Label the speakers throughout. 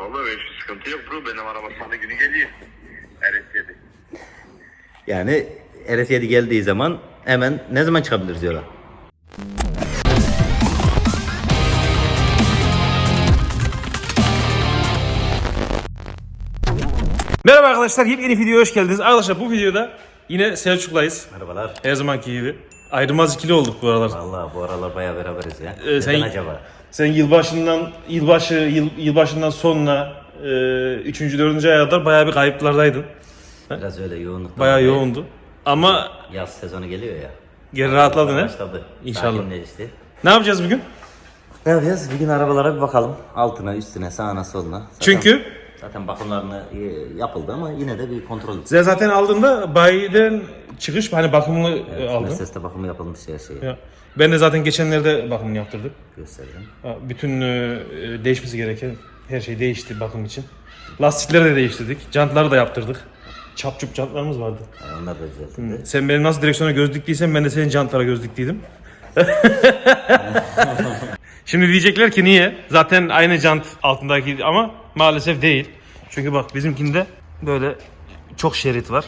Speaker 1: Vallahi öyle bir sıkıntı yok bro. Benim araba salı günü geliyor. RS7.
Speaker 2: Yani RS7 geldiği zaman hemen ne zaman çıkabiliriz yola?
Speaker 3: Merhaba arkadaşlar, yepyeni videoya hoş geldiniz. Arkadaşlar bu videoda yine Selçuk'layız.
Speaker 2: Merhabalar.
Speaker 3: Her zamanki gibi. Ayrılmaz ikili olduk bu aralar.
Speaker 2: Vallahi bu aralar bayağı beraberiz ya.
Speaker 3: Ee, sen-
Speaker 2: Neden acaba?
Speaker 3: Sen yılbaşından, yılbaşı, yıl, yılbaşından sonra, e, 3. 4. aya kadar bayağı bir kayıplardaydın.
Speaker 2: Biraz öyle yoğunluk.
Speaker 3: Bayağı yoğundu. Ama
Speaker 2: Yaz sezonu geliyor ya.
Speaker 3: geri rahatladın he?
Speaker 2: Başladı.
Speaker 3: İnşallah.
Speaker 2: Sakinleşti.
Speaker 3: Ne yapacağız bugün?
Speaker 2: Ne yapacağız? Bir gün arabalara bir bakalım. Altına, üstüne, sağına, soluna. Zaten-
Speaker 3: Çünkü
Speaker 2: Zaten bakımlarını e, yapıldı ama yine de bir kontrol.
Speaker 3: sen zaten aldığında bayiden çıkış hani bakımlı e, aldın.
Speaker 2: Mercedes'te bakımı yapılmış her şeyi
Speaker 3: Ya. Ben de zaten geçenlerde bakımını yaptırdık.
Speaker 2: gösterdim.
Speaker 3: Bütün e, değişmesi gereken her şey değişti bakım için. Lastikleri de değiştirdik. Jantları da yaptırdık. Çapçup jantlarımız vardı.
Speaker 2: Yani onlar da düzeltildi.
Speaker 3: Sen benim nasıl direksiyona göz diktiysen ben de senin jantlara göz diktiydim. Şimdi diyecekler ki niye? Zaten aynı jant altındaki ama maalesef değil. Çünkü bak bizimkinde böyle çok şerit var.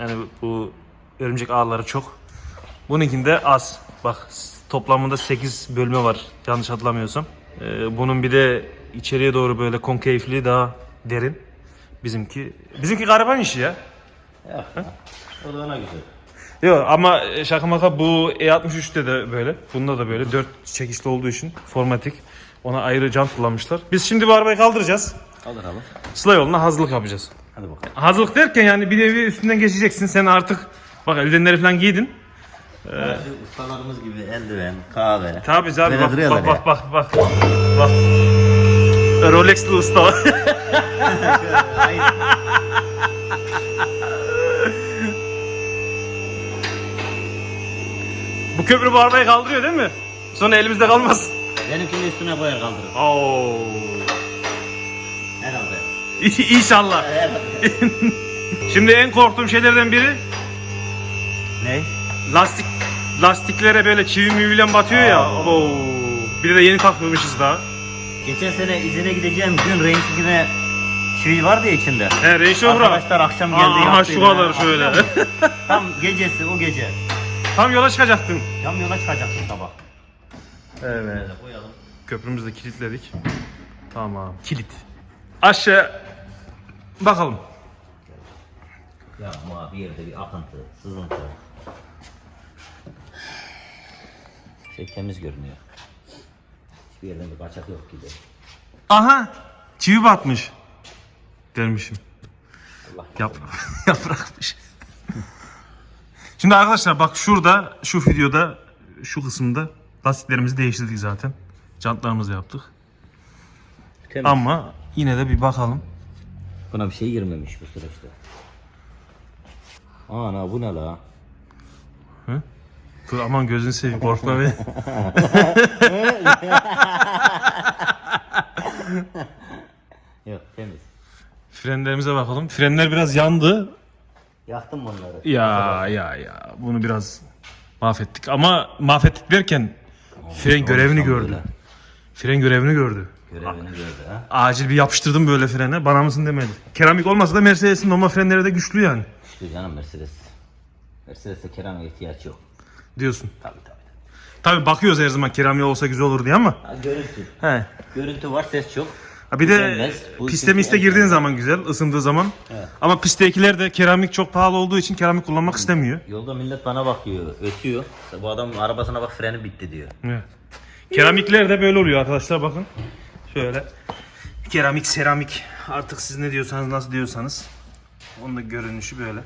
Speaker 3: Yani bu örümcek ağları çok. Bununkinde az. Bak toplamında 8 bölme var yanlış hatırlamıyorsam. Ee, bunun bir de içeriye doğru böyle konkeyfliği daha derin. Bizimki bizimki gariban işi ya.
Speaker 2: O da ona güzel.
Speaker 3: Yok ama şaka maka bu E63'te de böyle. Bunda da böyle. 4 çekişli olduğu için formatik. Ona ayrı jant kullanmışlar. Biz şimdi bu arabayı kaldıracağız.
Speaker 2: Alır alır.
Speaker 3: Sıla yoluna hazırlık yapacağız.
Speaker 2: Hadi bakalım.
Speaker 3: Hazırlık derken yani bir nevi üstünden geçeceksin. Sen artık bak eldivenleri falan giydin.
Speaker 2: Şu ustalarımız gibi eldiven, kahve.
Speaker 3: Tabii abi
Speaker 2: Böyle
Speaker 3: bak bak,
Speaker 2: ya.
Speaker 3: bak bak bak bak. Rolex'li usta. bu köprü bu arabayı kaldırıyor değil mi? Sonra elimizde kalmaz.
Speaker 2: Benimkini üstüne koyar kaldırır.
Speaker 3: Oo.
Speaker 2: Herhalde.
Speaker 3: İnşallah.
Speaker 2: Herhalde.
Speaker 3: Şimdi en korktuğum şeylerden biri
Speaker 2: ne?
Speaker 3: lastik lastiklere böyle çivi miviyle batıyor ya. Oo. Bir de yeni takmamışız daha.
Speaker 2: Geçen sene izine gideceğim gün Range yine çivi vardı ya içinde.
Speaker 3: He Range Rover'a.
Speaker 2: Arkadaşlar akşam geldi
Speaker 3: Aha
Speaker 2: yaptı
Speaker 3: şu kadar şöyle.
Speaker 2: Tam gecesi o gece.
Speaker 3: Tam yola çıkacaktın.
Speaker 2: Tam yola çıkacaksın sabah.
Speaker 3: Evet.
Speaker 2: Böyle koyalım.
Speaker 3: Köprümüzü de kilitledik. Tamam. Kilit. Aşağı bakalım.
Speaker 2: Ya ama bir yerde bir akıntı, sızıntı. Şey temiz görünüyor. Hiçbir yerden bir kaçak yok gibi.
Speaker 3: Aha. Çivi batmış. Dermişim.
Speaker 2: Allah
Speaker 3: Yaprak, yaprakmış. Şimdi arkadaşlar bak şurada şu videoda şu kısımda lastiklerimizi değiştirdik zaten. Jantlarımızı yaptık.
Speaker 2: Temiz.
Speaker 3: Ama yine de bir bakalım.
Speaker 2: Buna bir şey girmemiş bu süreçte. Ana bu ne la?
Speaker 3: Dur aman gözünü seveyim korkma beni.
Speaker 2: Yok temiz.
Speaker 3: Frenlerimize bakalım. Frenler biraz yandı.
Speaker 2: Yaktım bunları.
Speaker 3: Ya ya ya bunu biraz mahvettik. Ama mahvettik derken fren görevini gördü. Fren görevini gördü.
Speaker 2: Görevini gördü ha.
Speaker 3: Acil bir yapıştırdım böyle frene. Bana mısın demedi. Keramik olmasa da Mercedes'in normal frenleri de güçlü yani.
Speaker 2: İşte canım Mercedes. Mercedes'te keramik ihtiyaç yok.
Speaker 3: Diyorsun.
Speaker 2: Tabii tabii.
Speaker 3: Tabi bakıyoruz her zaman keramiği olsa güzel olur diye ama.
Speaker 2: Ha, görüntü.
Speaker 3: He.
Speaker 2: Görüntü var ses çok.
Speaker 3: Ha bir de
Speaker 2: Güzelmez. Bu
Speaker 3: piste
Speaker 2: çünkü
Speaker 3: miste
Speaker 2: en-
Speaker 3: girdiğin zaman güzel, ısındığı zaman.
Speaker 2: Evet.
Speaker 3: Ama pisttekiler de keramik çok pahalı olduğu için keramik kullanmak istemiyor.
Speaker 2: Yolda millet bana bakıyor, ötüyor. Bu adam arabasına bak freni bitti diyor.
Speaker 3: Evet. Keramikler de böyle oluyor arkadaşlar bakın. Şöyle. Keramik, seramik. Artık siz ne diyorsanız, nasıl diyorsanız. Onun da görünüşü böyle.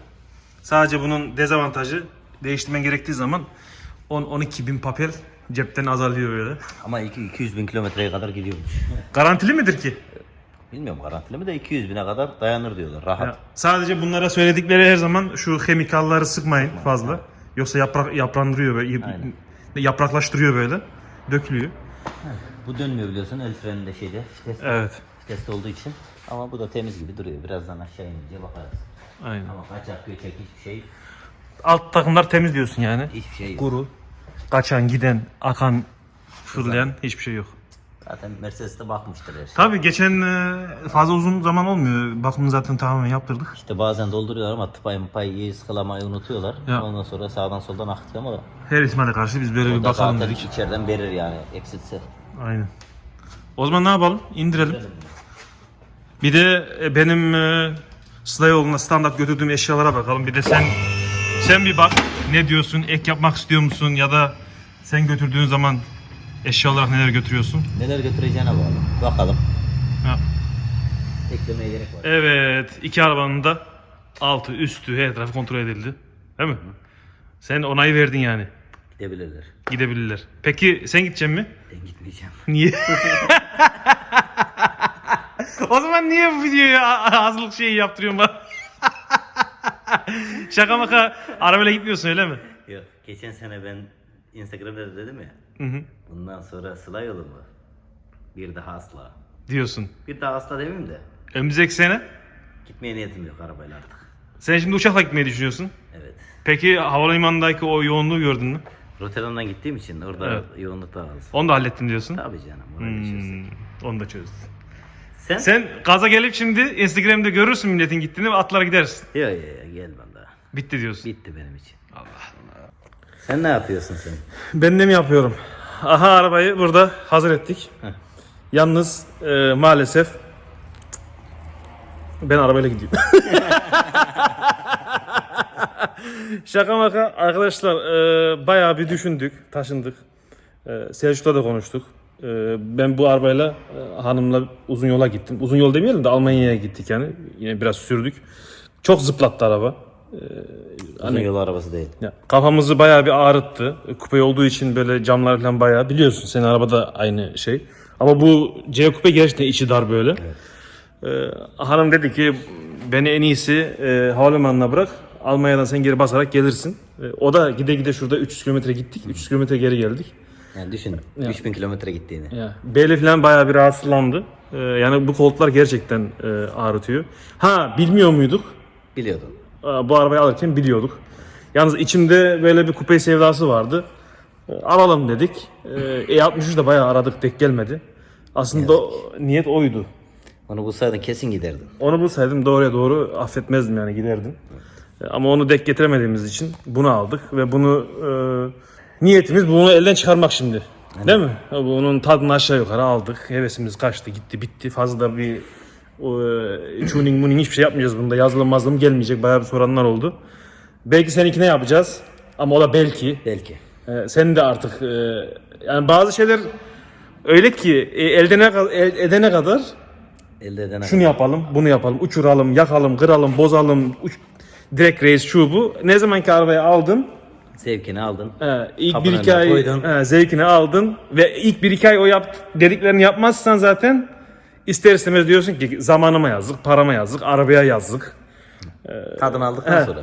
Speaker 3: Sadece bunun dezavantajı değiştirmen gerektiği zaman 10-12 bin papel cepten azalıyor böyle.
Speaker 2: Ama iki- 200 bin kilometreye kadar gidiyormuş.
Speaker 3: Garantili midir ki?
Speaker 2: Bilmiyorum garantili mi de 200 bine kadar dayanır diyorlar. Rahat.
Speaker 3: Ya, sadece bunlara söyledikleri her zaman şu kemikalları sıkmayın fazla. Yoksa yaprak yaprandırıyor böyle.
Speaker 2: Aynen.
Speaker 3: Yapraklaştırıyor böyle. Dökülüyor.
Speaker 2: Bu dönmüyor biliyorsun el freninde şeyde. Vites,
Speaker 3: Evet.
Speaker 2: viteste olduğu için. Ama bu da temiz gibi duruyor. Birazdan aşağı inince bakarız.
Speaker 3: Aynen.
Speaker 2: Ama kaçak göçek hiçbir şey
Speaker 3: Alt takımlar temiz diyorsun yani.
Speaker 2: hiçbir şey yok.
Speaker 3: Kuru. Kaçan, giden, akan, fırlayan hiçbir şey yok.
Speaker 2: Zaten Mercedes'te bakmıştır her şey.
Speaker 3: Tabii geçen e, fazla uzun zaman olmuyor. Bakımını zaten tamamen yaptırdık.
Speaker 2: İşte bazen dolduruyorlar ama tıpayı mıpayı iyi ıskalamayı unutuyorlar.
Speaker 3: Ya.
Speaker 2: Ondan sonra sağdan soldan akıtıyor ama
Speaker 3: Her ihtimale karşı biz böyle bir bakalım
Speaker 2: zaten
Speaker 3: dedik.
Speaker 2: içeriden verir yani eksiltse.
Speaker 3: Aynen. O zaman ne yapalım? İndirelim. Bir de e, benim e, Sıla yoluna standart götürdüğüm eşyalara bakalım. Bir de sen sen bir bak. Ne diyorsun? Ek yapmak istiyor musun? Ya da sen götürdüğün zaman eşya olarak neler götürüyorsun?
Speaker 2: Neler götüreceğine bağlı. Bakalım.
Speaker 3: Ha.
Speaker 2: Eklemeye gerek var.
Speaker 3: Evet. iki arabanın da altı, üstü, her tarafı kontrol edildi. Değil mi? Sen onayı verdin yani.
Speaker 2: Gidebilirler.
Speaker 3: Gidebilirler. Peki sen gideceksin mi?
Speaker 2: Ben gitmeyeceğim.
Speaker 3: Niye? o zaman niye bu videoyu hazırlık şeyi yaptırıyorsun bana? Şaka maka arabayla gitmiyorsun öyle mi?
Speaker 2: Yok. Geçen sene ben Instagram'da da dedim ya.
Speaker 3: Hı hı.
Speaker 2: Bundan sonra Sıla yolu mu? Bir daha asla.
Speaker 3: Diyorsun.
Speaker 2: Bir daha asla demeyeyim de.
Speaker 3: Önümüzdeki sene
Speaker 2: Gitmeye niyetim yok arabayla artık.
Speaker 3: sen şimdi uçakla gitmeyi düşünüyorsun.
Speaker 2: Evet.
Speaker 3: Peki havalimanındaki o yoğunluğu gördün mü?
Speaker 2: Rotterdam'dan gittiğim için orada
Speaker 3: Evet.
Speaker 2: yoğunluk daha az.
Speaker 3: Onu da hallettim diyorsun.
Speaker 2: Tabii canım.
Speaker 3: Hmm, onu da çözdün.
Speaker 2: Sen?
Speaker 3: Sen gaza gelip şimdi Instagram'da görürsün milletin gittiğini ve atlara gidersin.
Speaker 2: Yok yok yok gelmem daha.
Speaker 3: Bitti diyorsun.
Speaker 2: Bitti benim için. Allah Sen ne yapıyorsun sen?
Speaker 3: Ben de mi yapıyorum? Aha arabayı burada hazır ettik.
Speaker 2: Heh.
Speaker 3: Yalnız e, maalesef ben arabayla gidiyorum. Şaka maka arkadaşlar e, bayağı bir düşündük, taşındık. E, Selçuk'ta da konuştuk. E, ben bu arabayla e, hanımla uzun yola gittim. Uzun yol demeyelim de Almanya'ya gittik yani. Yine biraz sürdük. Çok zıplattı araba.
Speaker 2: Uzun yol arabası değil.
Speaker 3: Ya, kafamızı bayağı bir ağrıttı. Kupe olduğu için böyle camlar falan bayağı biliyorsun senin arabada aynı şey. Ama bu C kupe gerçekten içi dar böyle. Ee, hanım dedi ki beni en iyisi e, havalimanına bırak. Almanya'dan sen geri basarak gelirsin. E, o da gide gide şurada 300 kilometre gittik. 300 kilometre geri geldik.
Speaker 2: Yani düşün 3000 kilometre gittiğini.
Speaker 3: Ya, beli falan bayağı bir rahatsızlandı. E, yani bu koltuklar gerçekten e, ağrıtıyor. Ha bilmiyor muyduk?
Speaker 2: Biliyordum.
Speaker 3: Aa, bu arabayı alırken biliyorduk. Yalnız içimde böyle bir kupe sevdası vardı. Ee, Alalım dedik. Ee, E63 de bayağı aradık tek gelmedi. Aslında o- niyet oydu.
Speaker 2: Onu bulsaydın kesin giderdin.
Speaker 3: Onu bulsaydım doğruya doğru affetmezdim yani giderdim. Ee, Ama onu dek getiremediğimiz için bunu aldık ve bunu e, niyetimiz bunu elden çıkarmak şimdi. Değil mi? Bunun tadını aşağı yukarı aldık. Hevesimiz kaçtı gitti bitti. Fazla da bir o, e, tuning muning hiçbir şey yapmayacağız bunda. Yazılım mazlım gelmeyecek. Bayağı bir soranlar oldu. Belki seninkine yapacağız. Ama o da belki.
Speaker 2: Belki.
Speaker 3: Ee, sen de artık e, yani bazı şeyler öyle ki e, elde ne kadar el, edene kadar
Speaker 2: Elde edene
Speaker 3: şunu yapalım, bunu yapalım, uçuralım, yakalım, kıralım, bozalım, uç, direkt reis şu bu. Ne zaman ki arabayı aldın,
Speaker 2: zevkini aldın.
Speaker 3: e, ilk bir iki ay
Speaker 2: koydun.
Speaker 3: zevkini aldın ve ilk bir iki ay o yap dediklerini yapmazsan zaten ister istemez diyorsun ki zamanıma yazdık, parama yazdık, arabaya yazdık.
Speaker 2: Tadını aldıktan
Speaker 3: He.
Speaker 2: sonra.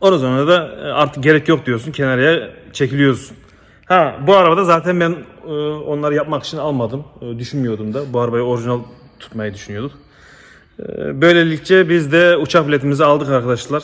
Speaker 3: O zaman da e, artık gerek yok diyorsun, kenarıya çekiliyorsun. Ha bu arabada zaten ben e, onları yapmak için almadım. E, düşünmüyordum da. Bu arabayı orijinal tutmayı düşünüyorduk. E, böylelikle biz de uçak biletimizi aldık arkadaşlar.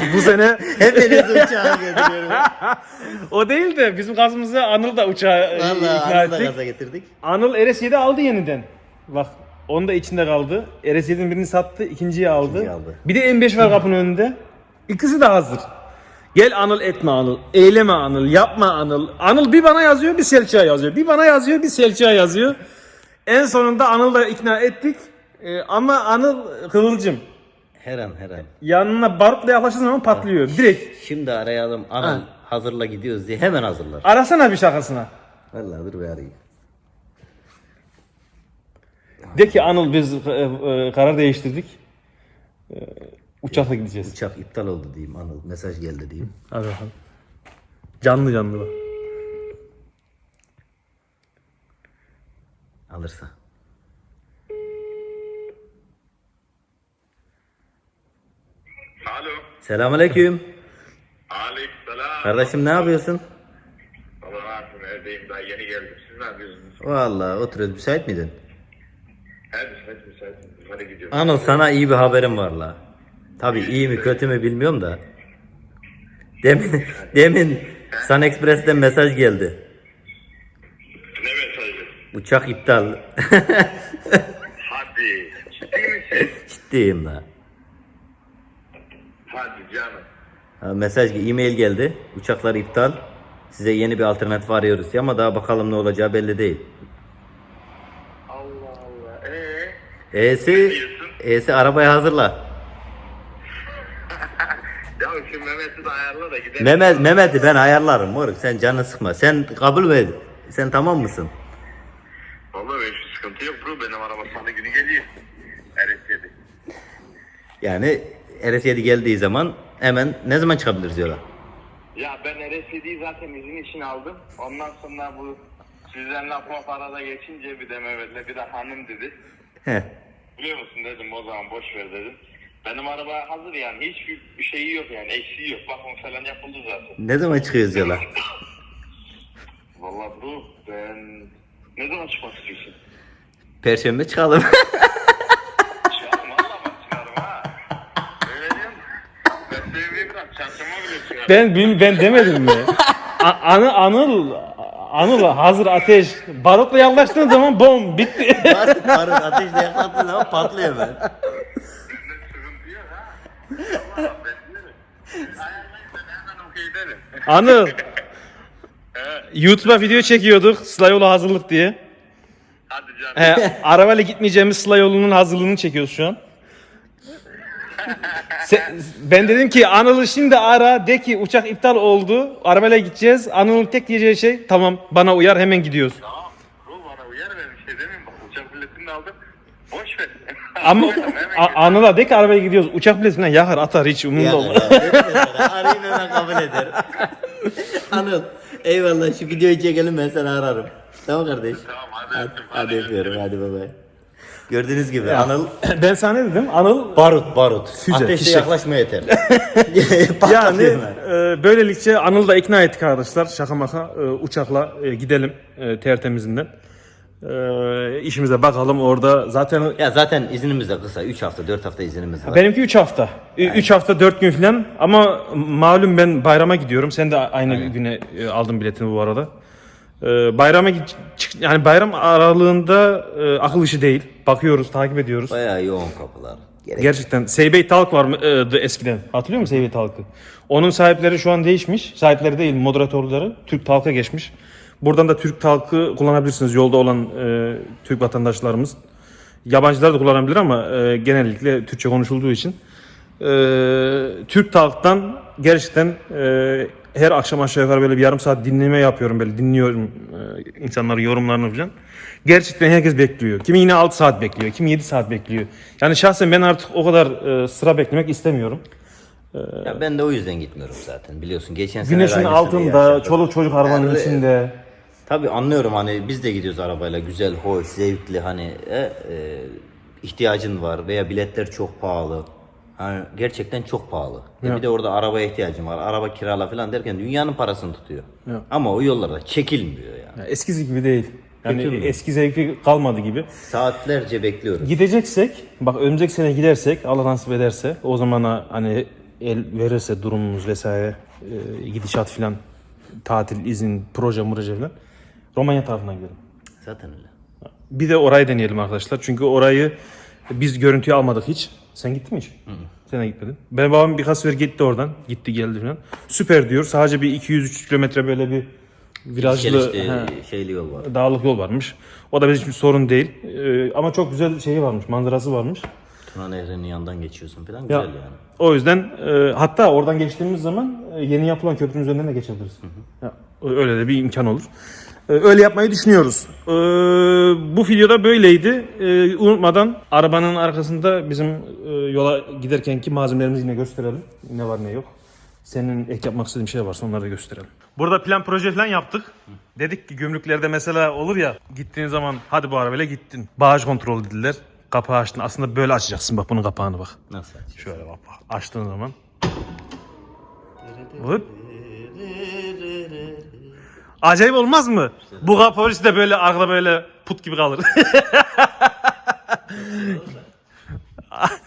Speaker 3: E, bu sene
Speaker 2: Hepiniz uçağa götürüyorum.
Speaker 3: o değil de bizim gazımızı Anıl da uçağa e, ikna
Speaker 2: anında
Speaker 3: ettik.
Speaker 2: gaza getirdik.
Speaker 3: Anıl RS7 aldı yeniden. Bak onun da içinde kaldı. RS7'nin birini sattı, ikinciyi aldı.
Speaker 2: İkinciyi aldı.
Speaker 3: Bir de M5 var kapının önünde. İkisi de hazır. Gel Anıl etme Anıl, eyleme Anıl, yapma Anıl. Anıl bir bana yazıyor, bir Selçuk'a yazıyor. Bir bana yazıyor, bir Selçuk'a yazıyor. En sonunda Anıl'la ikna ettik. Ee, ama Anıl kıvılcım.
Speaker 2: Her an her an.
Speaker 3: Yanına barutla yaklaştığı zaman patlıyor. Direkt.
Speaker 2: Şimdi arayalım anam hazırla gidiyoruz diye hemen hazırlar.
Speaker 3: Arasana bir şakasına.
Speaker 2: Vallahi dur bir arayayım.
Speaker 3: De ki Anıl biz e, e, karar değiştirdik. E, uçakla gideceğiz.
Speaker 2: Uçak iptal oldu diyeyim Anıl mesaj geldi diyeyim.
Speaker 3: Hadi bakalım. Canlı canlı bak.
Speaker 2: Alırsa.
Speaker 1: Alo.
Speaker 2: Selamünaleyküm.
Speaker 1: Aleyküm selam.
Speaker 2: Kardeşim ne yapıyorsun?
Speaker 1: Baba ne yapayım evdeyim daha yeni geldim. Siz ne yapıyorsunuz?
Speaker 2: Vallahi oturuyoruz müsait miydin?
Speaker 1: Hadi hadi müsait. Hadi gidiyorum.
Speaker 2: Anıl sana iyi bir haberim var la. Tabii iyi mi kötü mü bilmiyorum da. Demin, demin Sun Express'ten mesaj geldi. Uçak iptal.
Speaker 1: Hadi. Ciddi misin?
Speaker 2: Ciddiyim la.
Speaker 1: Hadi canım.
Speaker 2: Ha, mesaj, e-mail geldi. Uçaklar iptal. Size yeni bir alternatif arıyoruz ama daha bakalım ne olacağı belli değil.
Speaker 1: Allah Allah. Ee?
Speaker 2: E'si? E'si arabaya hazırla.
Speaker 1: Ya şu Mehmet'i de ayarla da gidelim.
Speaker 2: Mehmet, Mehmet'i ben ayarlarım moruk sen canını sıkma. Sen kabul mü edin? Sen tamam mısın?
Speaker 1: Vallahi benim şu sıkıntı yok bro. Benim araba salı günü geliyor. RS7.
Speaker 2: Yani RS7 geldiği zaman hemen ne zaman çıkabiliriz yola?
Speaker 1: Ya ben RS7'yi zaten izin için aldım. Ondan sonra bu sizden laf arada geçince bir de Mehmet'le bir de hanım dedi.
Speaker 2: Heh.
Speaker 1: Biliyor musun dedim o zaman boş ver dedim. Benim araba hazır yani hiçbir bir şeyi yok yani eksiği yok. Bakım falan yapıldı zaten.
Speaker 2: Ne zaman çıkıyoruz yola?
Speaker 1: Vallahi bro ben ne zaman çıkmak istiyorsun?
Speaker 2: Perşembe çıkalım.
Speaker 1: Çıkarım valla bak çıkarım ha. Öyle diyorum. Ben sevmeyi bırak çarşamba bile çıkarım.
Speaker 3: Ben bil- ben demedim mi? A- anı Anıl Anıl hazır ateş. Barutla yaklaştığın zaman bom bitti.
Speaker 2: barut, barut ateşle yakalattığın zaman patlıyor ben.
Speaker 1: Bende sıkıntı yok ha. Valla ben diyorum. Ayarlayın ben hemen okey derim.
Speaker 3: Anıl YouTube'a video çekiyorduk Sıla yolu hazırlık diye.
Speaker 1: Hadi canım.
Speaker 3: He, arabayla gitmeyeceğimiz Sıla yolunun hazırlığını çekiyoruz şu an. Se- ben dedim ki Anıl'ı şimdi ara de ki uçak iptal oldu. Arabayla gideceğiz. Anıl'ın tek diyeceği şey tamam bana uyar hemen gidiyoruz.
Speaker 1: Tamam. Bro bana uyar ver bir şey demeyeyim. Bak uçak biletini de aldım. Boş ver.
Speaker 3: Ama A-. Anıl'a de ki arabaya gidiyoruz. Uçak biletinden yakar atar hiç umurunda olmaz.
Speaker 2: Arayayım hemen kabul eder. Anıl eyvallah şu videoyu çekelim ben seni ararım. Tamam kardeş.
Speaker 1: Tamam hadi.
Speaker 2: Hadi,
Speaker 1: öptüm,
Speaker 2: hadi öpüyorum hadi bay bay. Gördüğünüz gibi Anıl
Speaker 3: ben sana ne dedim? Anıl
Speaker 2: barut barut.
Speaker 3: Füze,
Speaker 2: Ateşle
Speaker 3: fişek.
Speaker 2: yaklaşma yeter.
Speaker 3: yani
Speaker 2: hemen.
Speaker 3: e, böylelikle Anıl'ı da ikna ettik arkadaşlar. Şaka maka e, uçakla e, gidelim e, tertemizinden. E, işimize bakalım orada zaten
Speaker 2: Ya zaten iznimiz de kısa. 3 hafta 4 hafta iznimiz var.
Speaker 3: benimki 3 hafta. 3 hafta 4 gün falan ama malum ben bayrama gidiyorum. Sen de aynı güne e, aldın biletini bu arada. E, bayrama git- çık- yani bayram aralığında e, akıl işi değil. Bakıyoruz, takip ediyoruz.
Speaker 2: Bayağı yoğun kapılar. Gerek
Speaker 3: Gerçekten Seybey Talk var mı e, eskiden? Hatırlıyor musun Seybey Talk'ı? Onun sahipleri şu an değişmiş. Sahipleri değil, moderatörleri Türk Talk'a geçmiş. Buradan da Türk Talk'ı kullanabilirsiniz yolda olan e, Türk vatandaşlarımız. Yabancılar da kullanabilir ama e, genellikle Türkçe konuşulduğu için. E, Türk Talk'tan gerçekten e, her akşam aşağı yukarı böyle bir yarım saat dinleme yapıyorum böyle dinliyorum e, insanların yorumlarını falan. Gerçekten herkes bekliyor. Kimi yine 6 saat bekliyor, kimi 7 saat bekliyor. Yani şahsen ben artık o kadar e, sıra beklemek istemiyorum.
Speaker 2: Ya ben de o yüzden gitmiyorum zaten biliyorsun. Geçen sene
Speaker 3: Güneşin
Speaker 2: aynısını
Speaker 3: altında,
Speaker 2: yaşadım.
Speaker 3: çoluk çocuk arabanın
Speaker 2: Yani-
Speaker 3: içinde.
Speaker 2: Tabii anlıyorum hani biz de gidiyoruz arabayla güzel, hoş, zevkli hani e, e, ihtiyacın var veya biletler çok pahalı. Hani gerçekten çok pahalı. E bir de orada arabaya ihtiyacın var. Araba kirala falan derken dünyanın parasını tutuyor.
Speaker 3: Ya.
Speaker 2: Ama o yollarda çekilmiyor yani.
Speaker 3: Ya eskisi gibi değil. Yani
Speaker 2: mü?
Speaker 3: eski zevki kalmadı gibi.
Speaker 2: Saatlerce bekliyoruz.
Speaker 3: Gideceksek, bak önümüzdeki sene gidersek, Allah nasip ederse, o zamana hani el verirse durumumuz vesaire, e, gidişat filan, tatil, izin, proje, proje filan, Romanya tarafına gidelim.
Speaker 2: Zaten öyle.
Speaker 3: Bir de orayı deneyelim arkadaşlar. Çünkü orayı biz görüntüye almadık hiç. Sen gittin mi hiç? Sen de gitmedin. Ben babam birkaç sefer gitti oradan. Gitti geldi falan. Süper diyor. Sadece bir 200-300 kilometre böyle bir virajlı he,
Speaker 2: şeyli yol var.
Speaker 3: dağlık yol varmış. O da bizim için sorun değil. Ee, ama çok güzel şeyi varmış. Manzarası varmış.
Speaker 2: Tuna Nehri'nin yanından geçiyorsun falan
Speaker 3: Ya,
Speaker 2: güzel yani.
Speaker 3: O yüzden e, hatta oradan geçtiğimiz zaman e, yeni yapılan köprünün üzerinden de geçebiliriz. Ya, öyle de bir imkan olur. E, öyle yapmayı düşünüyoruz. E, bu videoda böyleydi. E, unutmadan arabanın arkasında bizim e, yola giderkenki malzemelerimizi yine gösterelim. Ne var ne yok. Senin ek yapmak istediğin şey varsa onları da gösterelim. Burada plan proje falan yaptık. Dedik ki gümrüklerde mesela olur ya gittiğin zaman hadi bu arabayla gittin. Bağış kontrol dediler. Kapağı açtın. Aslında böyle açacaksın bak bunun kapağını bak.
Speaker 2: Nasıl?
Speaker 3: Şöyle bak bak. Açtığın zaman. Hop. Acayip olmaz mı? Bu kaporisi de böyle arkada böyle put gibi kalır.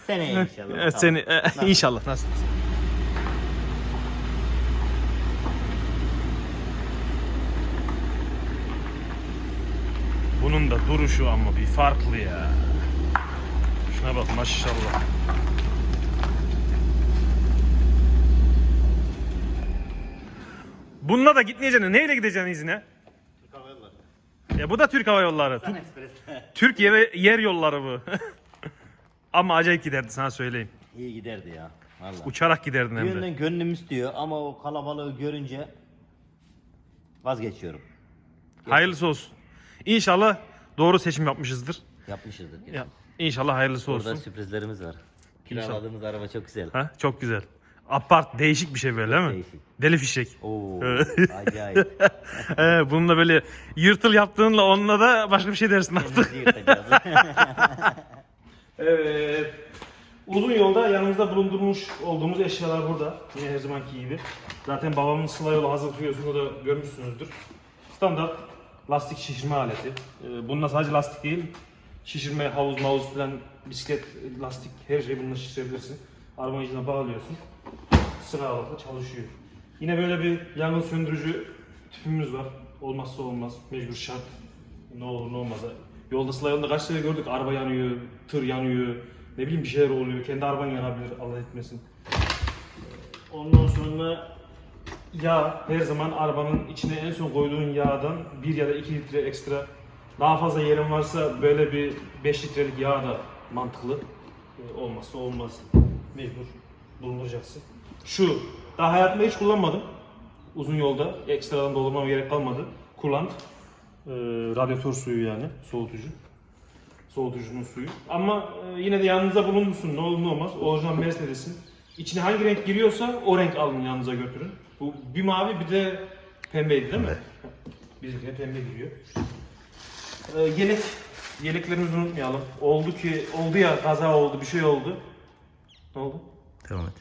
Speaker 2: Seneye inşallah.
Speaker 3: Seni e, inşallah nasıl? Bunun da duruşu ama bir farklı ya. Şuna bak maşallah. Bununla da gitmeyeceksin. Neyle gideceksin izine? Ya bu da Türk Hava Yolları. Tu- Türk yer, yer yolları bu. ama acayip giderdi sana söyleyeyim.
Speaker 2: İyi giderdi ya. Vallahi.
Speaker 3: Uçarak giderdin
Speaker 2: Bir
Speaker 3: hem de.
Speaker 2: yönden gönlüm istiyor ama o kalabalığı görünce vazgeçiyorum.
Speaker 3: Hayırlısı olsun. İnşallah doğru seçim yapmışızdır.
Speaker 2: Yapmışızdır.
Speaker 3: Ya, İnşallah hayırlısı
Speaker 2: Orada
Speaker 3: olsun.
Speaker 2: sürprizlerimiz var. Kiraladığımız araba çok güzel.
Speaker 3: Ha, çok güzel. Apart değişik bir şey böyle değil mi?
Speaker 2: Değişik.
Speaker 3: Deli fişek.
Speaker 2: Oo, acayip.
Speaker 3: Ee, bununla böyle yırtıl yaptığınla onunla da başka bir şey dersin artık. Evet. Uzun yolda yanımızda bulundurmuş olduğumuz eşyalar burada. Yine her zamanki gibi. Zaten babamın sıla yolu hazır biliyorsunuz o da görmüşsünüzdür. Standart lastik şişirme aleti. Ee, Bununla sadece lastik değil, şişirme, havuz, mavuz falan, bisiklet, lastik her şeyi bununla şişirebilirsin. İçine bağlıyorsun. Sıra aralıkla çalışıyor. Yine böyle bir yangın söndürücü tüpümüz var. Olmazsa olmaz, mecbur şart. Ne olur ne olmaz. Yolda sıla yolunda kaç sefer gördük. Araba yanıyor, tır yanıyor. Ne bileyim bir şeyler oluyor. Kendi araban yanabilir Allah etmesin. Ondan sonra yağ her zaman arabanın içine en son koyduğun yağdan 1 ya da 2 litre ekstra daha fazla yerin varsa böyle bir 5 litrelik yağ da mantıklı. Ee, Olmazsa olmaz. Mecbur bulunduracaksın. Şu daha hayatımda hiç kullanmadım. Uzun yolda ekstradan doldurmama gerek kalmadı. Kullandım. Ee, radyatör suyu yani soğutucu. Soğutucunun suyu. Ama e, yine de yanınızda bulundursun ne olur ne olmaz. Orijinal Mercedes'in. İçine hangi renk giriyorsa o renk alın yanınıza götürün. Bu bir mavi bir de pembeydi değil mi? Bizimkine pembe giriyor. Ee, yelek. Yeleklerimizi unutmayalım. Oldu ki, oldu ya kaza oldu, bir şey oldu. Ne oldu?
Speaker 2: Devam et.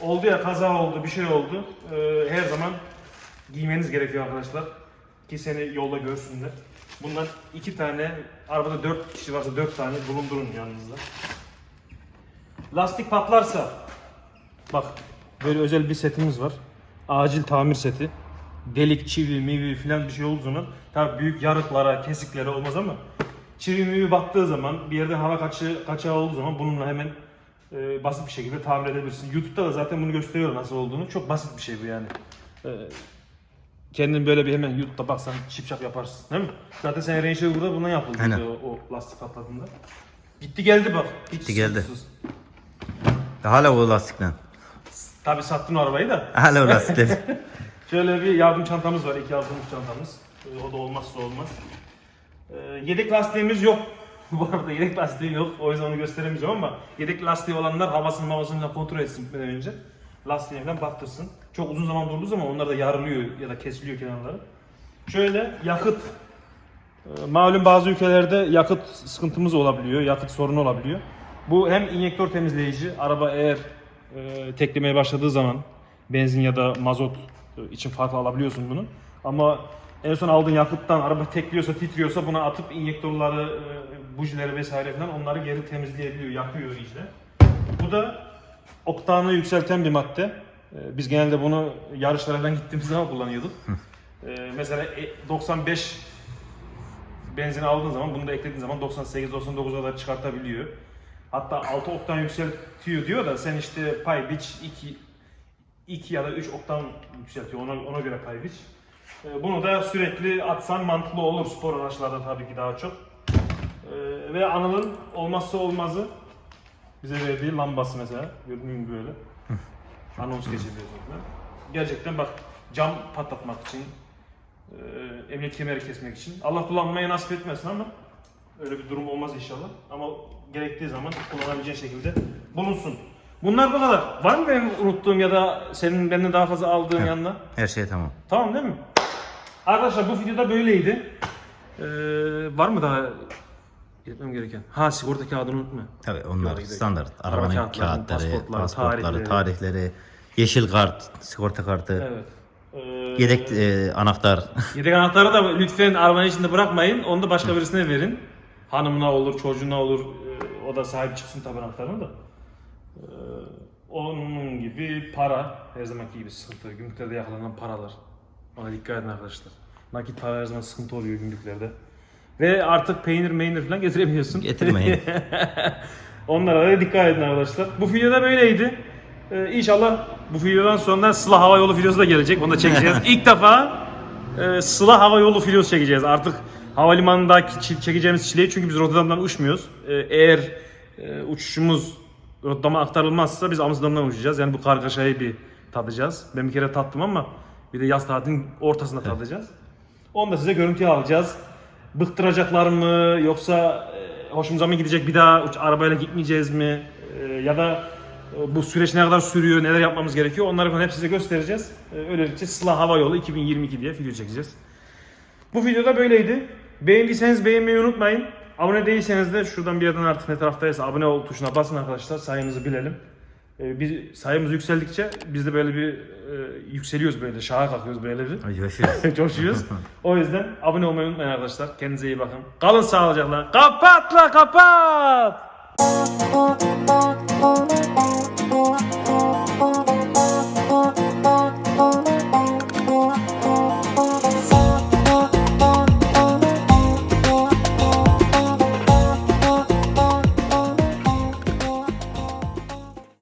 Speaker 3: Oldu ya kaza oldu, bir şey oldu. Ee, her zaman giymeniz gerekiyor arkadaşlar. Ki seni yolda görsünler. Bundan iki tane, arabada dört kişi varsa dört tane bulundurun yanınızda. Lastik patlarsa, bak böyle özel bir setimiz var. Acil tamir seti. Delik, çivi, mivi falan bir şey olduğu zaman tabii büyük yarıklara, kesiklere olmaz ama çivi mivi battığı zaman bir yerden hava kaçı, kaçağı olduğu zaman bununla hemen e, basit bir şekilde tamir edebilirsin. YouTube'da da zaten bunu gösteriyor nasıl olduğunu. Çok basit bir şey bu yani. E, kendin böyle bir hemen YouTube'da baksan çip çap yaparsın değil mi? Zaten sen Range Rover'da bundan yapıldı
Speaker 2: Aynen.
Speaker 3: o, o lastik patladığında. Gitti geldi bak. Hiç
Speaker 2: Gitti geldi.
Speaker 3: sıkıntısız.
Speaker 2: Hala o lastikten.
Speaker 3: Tabii sattın o arabayı da.
Speaker 2: Hala o lastikten.
Speaker 3: Şöyle bir yardım çantamız var. iki yardımlık çantamız. Ee, O da olmazsa olmaz. Yedek lastiğimiz yok. Bu arada yedek lastiği yok. O yüzden onu gösteremeyeceğim ama yedek lastiği olanlar havasını havasını kontrol etsin gitmeden önce. Lastiğine falan baktırsın. Çok uzun zaman durduğu zaman onlar da yarılıyor ya da kesiliyor kenarları. Şöyle yakıt. Ee, Malum bazı ülkelerde yakıt sıkıntımız olabiliyor. Yakıt sorunu olabiliyor. Bu hem injektör temizleyici. Araba eğer e, teklemeye başladığı zaman benzin ya da mazot e, için farklı alabiliyorsun bunu. Ama en son aldığın yakıttan araba tekliyorsa, titriyorsa buna atıp injektörleri, e, bujileri vesaire falan onları geri temizleyebiliyor, yakıyor iyice. Bu da oktanı yükselten bir madde. E, Biz genelde bunu yarışlara falan gittiğimiz zaman kullanıyorduk. E, Mesela e, 95 benzin aldığın zaman bunu da eklediğin zaman 98-99'a kadar çıkartabiliyor. Hatta 6 oktan yükseltiyor diyor da sen işte pay biç 2 2 ya da 3 oktan yükseltiyor ona ona göre pay biç. Ee, Bunu da sürekli atsan mantıklı olur spor araçlarda tabii ki daha çok. Ee, Ve Anıl'ın olmazsa olmazı bize verdiği lambası mesela gördüğün gibi böyle. Anons geçiriyoruz zaten. Gerçekten bak cam patlatmak için, e, emniyet kemeri kesmek için. Allah kullanmayı nasip etmesin ama öyle bir durum olmaz inşallah. Ama gerektiği zaman kullanabileceğin şekilde bulunsun. Bunlar bu kadar. Var mı benim unuttuğum ya da senin benden daha fazla aldığın yanına?
Speaker 2: Her şey tamam.
Speaker 3: Tamam değil mi? Arkadaşlar bu videoda böyleydi. Ee, var mı daha etmem gereken? Ha sigorta kağıdını unutma.
Speaker 2: Tabii onlar
Speaker 3: gidelim.
Speaker 2: standart.
Speaker 3: Araba
Speaker 2: Arabanın
Speaker 3: kağıtları,
Speaker 2: kağıtları,
Speaker 3: pasportları,
Speaker 2: pasportları,
Speaker 3: tarihleri.
Speaker 2: tarihleri, yeşil kart, sigorta kartı,
Speaker 3: Evet. Ee,
Speaker 2: yedek e, anahtar.
Speaker 3: Yedek anahtarı da lütfen arabanın içinde bırakmayın. Onu da başka birisine verin. Hanımına olur, çocuğuna olur. Ee, O da sahip çıksın tabii anahtarına da. Ee, Onun gibi para, her zamanki gibi sıkıntı. Gümrüklerde yakalanan paralar. Ona dikkat edin arkadaşlar. Nakit para her zaman sıkıntı oluyor gümrüklerde. Ve artık peynir meynir falan getiremiyorsun.
Speaker 2: Getirmeyin.
Speaker 3: Onlara da dikkat edin arkadaşlar. Bu videoda böyleydi. Ee, inşallah bu videodan sonra Sıla Hava Yolu videosu da gelecek. Onu da çekeceğiz. İlk defa e, Sıla Hava Yolu videosu çekeceğiz. Artık havalimanındaki çekeceğimiz çileyi çünkü biz Rotterdam'dan uçmuyoruz. Ee, eğer e, uçuşumuz Rotterdam'a aktarılmazsa biz Amsterdam'dan uçacağız. Yani bu kargaşayı bir tadacağız. Ben bir kere tattım ama bir de yaz tatilinin ortasında tadacağız. Onu da size görüntüye alacağız. Bıktıracaklar mı yoksa e, hoşumuza mı gidecek bir daha uç- arabayla gitmeyeceğiz mi? E, ya da e, bu süreç ne kadar sürüyor, neler yapmamız gerekiyor onları falan hep size göstereceğiz. E, öylelikle Sıla Hava Yolu 2022 diye video çekeceğiz. Bu videoda böyleydi. Beğendiyseniz beğenmeyi unutmayın. Abone değilseniz de şuradan bir yerden artık ne taraftaysa abone ol tuşuna basın arkadaşlar sayımızı bilelim. Ee, biz sayımız yükseldikçe biz de böyle bir e, yükseliyoruz böyle de şaha kalkıyoruz böyle bir. Coşuyoruz. o yüzden abone olmayı unutmayın arkadaşlar. Kendinize iyi bakın. Kalın sağlıcakla. Kapat la kapat.